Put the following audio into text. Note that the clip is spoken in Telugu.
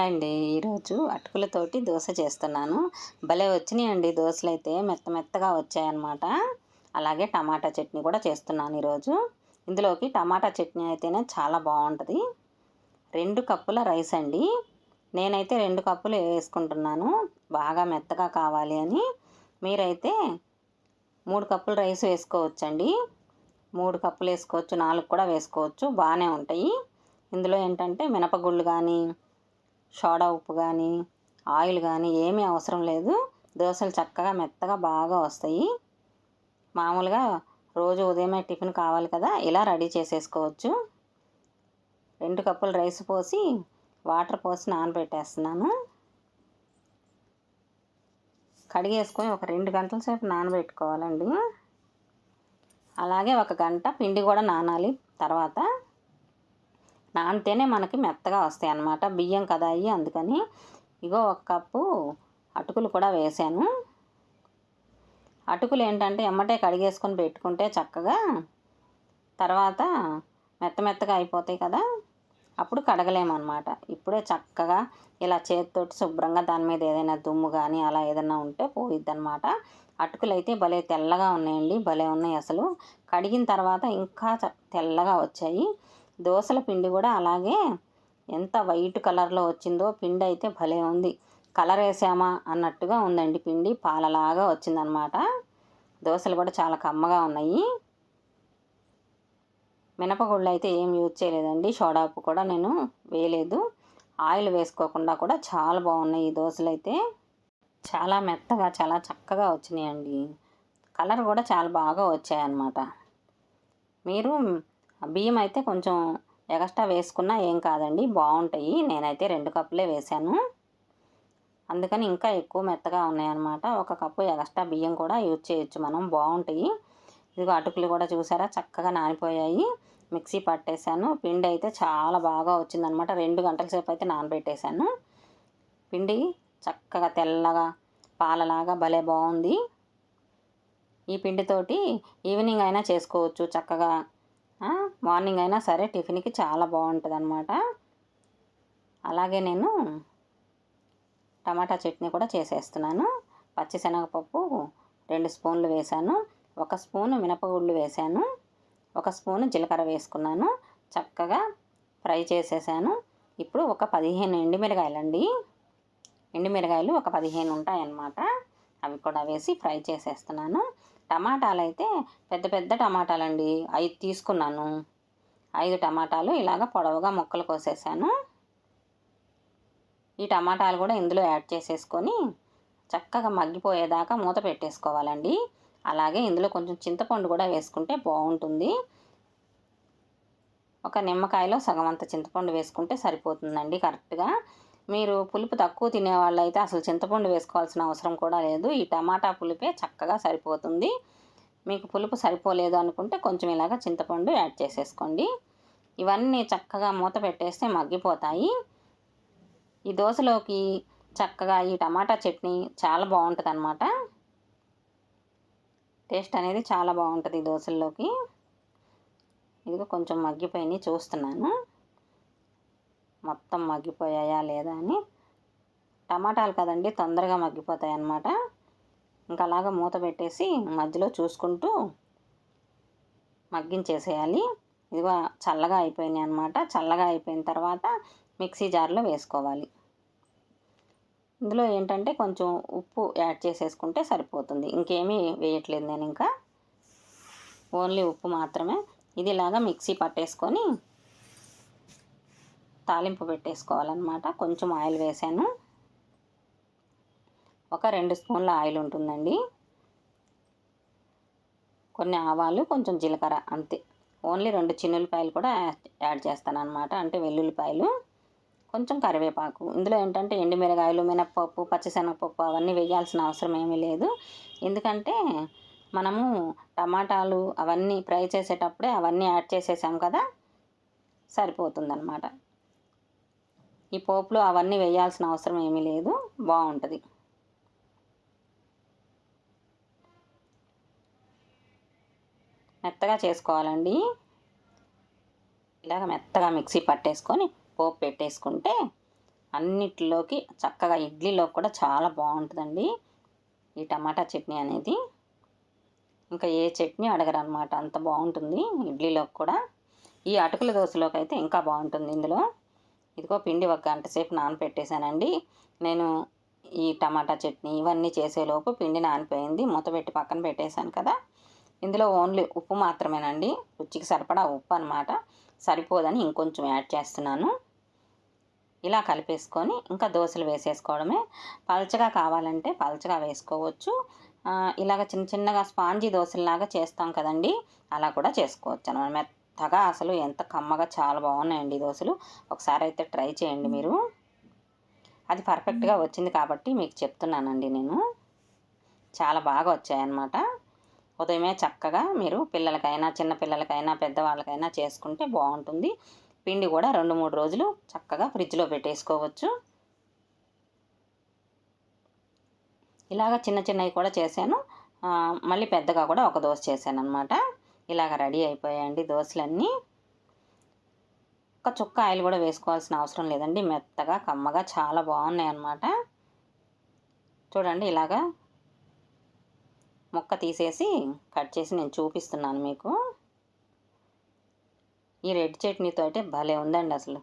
హాయ్ అండి. ఈరోజు అటుకులతోటి దోశ చేస్తున్నాను. భలే వచ్చినాయండి దోశలు అయితే మెత్త మెత్తగా వచ్చాయన్నమాట. అలాగే టమాటా చట్నీ కూడా చేస్తున్నాను ఈరోజు. ఇందులోకి టమాటా చట్నీ అయితేనే చాలా బాగుంటుంది. రెండు కప్పుల రైస్ అండి. నేనైతే రెండు కప్పులు వేసుకుంటున్నాను. బాగా మెత్తగా కావాలి అని. మీరైతే మూడు కప్పులు రైస్ వేసుకోవచ్చండి. మూడు కప్పులు వేసుకోవచ్చు నాలుగు కూడా వేసుకోవచ్చు. బాగానే ఉంటాయి. ఇందులో ఏంటంటే మినపగుళ్ళు కానీ సోడా ఉప్పు కానీ ఆయిల్ కానీ ఏమీ అవసరం లేదు. దోశలు చక్కగా మెత్తగా బాగా వస్తాయి. మామూలుగా రోజు ఉదయమే టిఫిన్ కావాలి కదా ఇలా రెడీ చేసేసుకోవచ్చు. రెండు కప్పులు రైస్ పోసి వాటర్ పోసి నానబెట్టేస్తున్నాను. కడిగేసుకొని ఒక రెండు గంటల సేపు నానబెట్టుకోవాలండి. అలాగే ఒక గంట పిండి కూడా నానాలి. తర్వాత అంతేనే మనకి మెత్తగా వస్తాయి అన్నమాట. బియ్యం కదా అయ్యి అందుకని ఇగో ఒక కప్పు అటుకులు కూడా వేసాను. అటుకులు ఏంటంటే ఎమ్మటే కడిగేసుకొని పెట్టుకుంటే చక్కగా తర్వాత మెత్త మెత్తగా అయిపోతాయి కదా అప్పుడు కడగలేమన్నమాట. ఇప్పుడే చక్కగా ఇలా చేతితోటి శుభ్రంగా దాని మీద ఏదైనా దుమ్ము కానీ అలా ఏదైనా ఉంటే పోయిద్ది అనమాట అటుకులు అయితే భలే తెల్లగా ఉన్నాయండి భలే ఉన్నాయి అసలు. కడిగిన తర్వాత ఇంకా తెల్లగా వచ్చాయి. దోశల పిండి కూడా అలాగే ఎంత వైట్ కలర్లో వచ్చిందో పిండి అయితే భలే ఉంది. కలర్ వేసామా అన్నట్టుగా ఉందండి పిండి. పాలలాగా వచ్చిందనమాట. దోశలు కూడా చాలా కమ్మగా ఉన్నాయి. మినపగుళ్ళు అయితే ఏం యూజ్ చేయలేదండి. సోడాపు కూడా నేను వేయలేదు. ఆయిల్ వేసుకోకుండా కూడా చాలా బాగున్నాయి ఈ దోశలు అయితే. చాలా మెత్తగా చాలా చక్కగా వచ్చినాయండి. కలర్ కూడా చాలా బాగా వచ్చాయన్నమాట. మీరు బియ్యం అయితే కొంచెం ఎక్స్ట్రా వేసుకున్నా ఏం కాదండి బాగుంటాయి. నేనైతే రెండు కప్పులే వేశాను. అందుకని ఇంకా ఎక్కువ మెత్తగా ఉన్నాయన్నమాట. ఒక కప్పు ఎక్స్ట్రా బియ్యం కూడా యూజ్ చేయొచ్చు మనం బాగుంటాయి. ఇదిగో అటుకులు కూడా చూసారా చక్కగా నానిపోయాయి. మిక్సీ పట్టేశాను. పిండి అయితే చాలా బాగా వచ్చిందనమాట రెండు గంటల సేపు అయితే నానబెట్టేశాను. పిండి చక్కగా తెల్లగా పాలలాగా భలే బాగుంది. ఈ పిండితోటి ఈవినింగ్ అయినా చేసుకోవచ్చు చక్కగా మార్నింగ్ అయినా సరే టిఫిన్కి చాలా బాగుంటుంది అనమాట అలాగే నేను టమాటా చట్నీ కూడా చేసేస్తున్నాను. పచ్చిశనగపప్పు రెండు స్పూన్లు వేశాను. ఒక స్పూను మినపగుళ్ళు వేశాను. ఒక స్పూను జీలకర్ర వేసుకున్నాను. చక్కగా ఫ్రై చేసేసాను. ఇప్పుడు ఒక పదిహేను ఎండిమిరకాయలండి ఎండిమిరకాయలు ఒక పదిహేను ఉంటాయన్నమాట. అవి కూడా వేసి ఫ్రై చేసేస్తున్నాను. టమాటాలు అయితే పెద్ద పెద్ద టమాటాలండి. అవి తీసుకున్నాను. ఐదు టమాటాలు ఇలాగ పొడవుగా ముక్కలు కోసేసాను. ఈ టమాటాలు కూడా ఇందులో యాడ్ చేసేసుకొని చక్కగా మగ్గిపోయేదాకా మూత పెట్టేసుకోవాలండి. అలాగే ఇందులో కొంచెం చింతపండు కూడా వేసుకుంటే బాగుంటుంది. ఒక నిమ్మకాయలో సగం అంత చింతపండు వేసుకుంటే సరిపోతుందండి కరెక్ట్గా. మీరు పులుపు తక్కువ తినే అయితే అసలు చింతపండు వేసుకోవాల్సిన అవసరం కూడా లేదు. ఈ టమాటా పులిపే చక్కగా సరిపోతుంది. మీకు పులుపు సరిపోలేదు అనుకుంటే కొంచెం ఇలాగ చింతపండు యాడ్ చేసేసుకోండి. ఇవన్నీ చక్కగా మూత పెట్టేస్తే మగ్గిపోతాయి. ఈ దోశలోకి చక్కగా ఈ టమాటా చట్నీ చాలా బాగుంటుంది అనమాట టేస్ట్ అనేది చాలా బాగుంటుంది ఈ దోశల్లోకి. ఇదిగో కొంచెం మగ్గిపోయినాయి చూస్తున్నాను. మొత్తం మగ్గిపోయాయా లేదా అని. టమాటాలు కదండి తొందరగా మగ్గిపోతాయి అన్నమాట ఇంకా అలాగా మూత పెట్టేసి మధ్యలో చూసుకుంటూ మగ్గించేసేయాలి. ఇదిగో చల్లగా అయిపోయినాయి అనమాట చల్లగా అయిపోయిన తర్వాత మిక్సీ జార్లో వేసుకోవాలి. ఇందులో ఏంటంటే కొంచెం ఉప్పు యాడ్ చేసేసుకుంటే సరిపోతుంది. ఇంకేమీ వేయట్లేదు నేను ఇంకా. ఓన్లీ ఉప్పు మాత్రమే. ఇది ఇలాగా మిక్సీ పట్టేసుకొని తాలింపు పెట్టేసుకోవాలన్నమాట. కొంచెం ఆయిల్ వేసాను. ఒక రెండు స్పూన్ల ఆయిల్ ఉంటుందండి. కొన్ని ఆవాలు కొంచెం జీలకర్ర అంతే. ఓన్లీ రెండు చిన్నులపాయలు కూడా యాడ్ చేస్తాను అనమాట అంటే వెల్లుల్లిపాయలు కొంచెం కరివేపాకు. ఇందులో ఏంటంటే ఎండుమిరగాయలు మినప్పప్పు పచ్చిశనగపప్పు అవన్నీ వేయాల్సిన అవసరం ఏమీ లేదు. ఎందుకంటే మనము టమాటాలు అవన్నీ ఫ్రై చేసేటప్పుడే అవన్నీ యాడ్ చేసేసాం కదా సరిపోతుందన్నమాట. ఈ పోపులో అవన్నీ వేయాల్సిన అవసరం ఏమీ లేదు. బాగుంటుంది. మెత్తగా చేసుకోవాలండి. ఇలాగ మెత్తగా మిక్సీ పట్టేసుకొని పోపు పెట్టేసుకుంటే అన్నిటిలోకి చక్కగా ఇడ్లీలోకి కూడా చాలా బాగుంటుందండి. ఈ టమాటా చట్నీ అనేది. ఇంకా ఏ చట్నీ అడగరు అనమాట అంత బాగుంటుంది ఇడ్లీలోకి కూడా. ఈ అటుకుల దోశలోకి అయితే ఇంకా బాగుంటుంది ఇందులో. ఇదిగో పిండి ఒక గంట సేపు నానపెట్టేశానండి. నేను ఈ టమాటా చట్నీ ఇవన్నీ చేసేలోపు పిండి నానిపోయింది మూత పెట్టి పక్కన పెట్టేశాను కదా. ఇందులో ఓన్లీ ఉప్పు మాత్రమేనండి. రుచికి సరిపడా ఉప్పు అనమాట సరిపోదని ఇంకొంచెం యాడ్ చేస్తున్నాను. ఇలా కలిపేసుకొని ఇంకా దోశలు వేసేసుకోవడమే. పలచగా కావాలంటే పలచగా వేసుకోవచ్చు. ఇలాగ చిన్న చిన్నగా స్పాంజీ దోశలాగా చేస్తాం కదండి. అలా కూడా చేసుకోవచ్చు అనమాట మెత్తగా అసలు ఎంత కమ్మగా చాలా బాగున్నాయండి దోశలు. ఒకసారి అయితే ట్రై చేయండి మీరు. అది పర్ఫెక్ట్గా వచ్చింది కాబట్టి మీకు చెప్తున్నానండి నేను. చాలా బాగా వచ్చాయన్నమాట. ఉదయమే చక్కగా మీరు పిల్లలకైనా చిన్నపిల్లలకైనా పెద్దవాళ్ళకైనా చేసుకుంటే బాగుంటుంది. పిండి కూడా రెండు మూడు రోజులు చక్కగా ఫ్రిడ్జ్లో పెట్టేసుకోవచ్చు. ఇలాగ చిన్న చిన్నవి కూడా చేశాను. మళ్ళీ పెద్దగా కూడా ఒక దోశ చేశాను అనమాట ఇలాగ రెడీ అయిపోయాయండి దోశలన్నీ. ఒక చుక్క ఆయిల్ కూడా వేసుకోవాల్సిన అవసరం లేదండి. మెత్తగా కమ్మగా చాలా బాగున్నాయి అన్నమాట చూడండి ఇలాగా ముక్క తీసేసి కట్ చేసి నేను చూపిస్తున్నాను మీకు. ఈ రెడ్ చట్నీతో అయితే భలే ఉందండి అసలు.